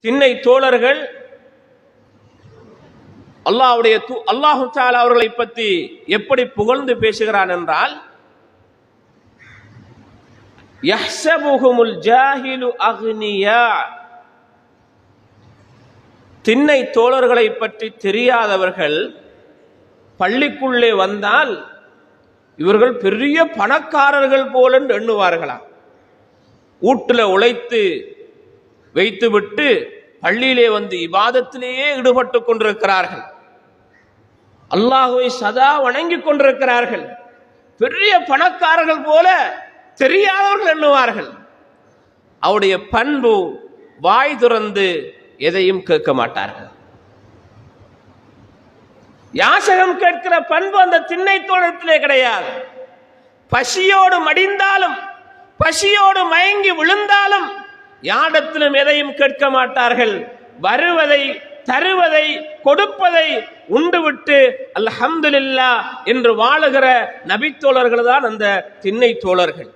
திண்ணை தோழர்கள் அல்லாவுடைய தூ- அல்லாஹு தாலா அவர்களை பற்றி எப்படி புகழ்ந்து பேசுகிறான் என்றால் யஹ்சபுஹுமுல் ஜாஹிலு அக்னியா. திண்ணை தோழர்களை பற்றி தெரியாதவர்கள் பள்ளிக்குள்ளே வந்தால் இவர்கள் பெரிய பணக்காரர்கள் போல எண்ணுவார்களாம். வீட்டில் உழைத்து வைத்துவிட்டு பள்ளியிலே வந்து இபாதத்திலேயே ஈடுபட்டு கொண்டிருக்கிறார்கள். அல்லாஹுவை சதா வணங்கிக் கொண்டிருக்கிறார்கள். பெரிய பணக்காரர்கள் போல தெரியாதவர்கள் எண்ணுவார்கள். அவருடைய பண்பு வாய் துறந்து எதையும் கேட்க மாட்டார்கள். யாசகம் கேட்கிற பண்பு அந்த திண்ணை தோழத்திலே கிடையாது. பசியோடு மடிந்தாலும் பசியோடு மயங்கி விழுந்தாலும் யாரிடத்திலும் எதையும் கேட்க மாட்டார்கள். வருவதை தருவதை கொடுப்பதை உண்டுவிட்டு அல்ஹம்துலில்லா என்று வாழுகிற நபித்தோழர்கள் தான் அந்த திண்ணை தோழர்கள்.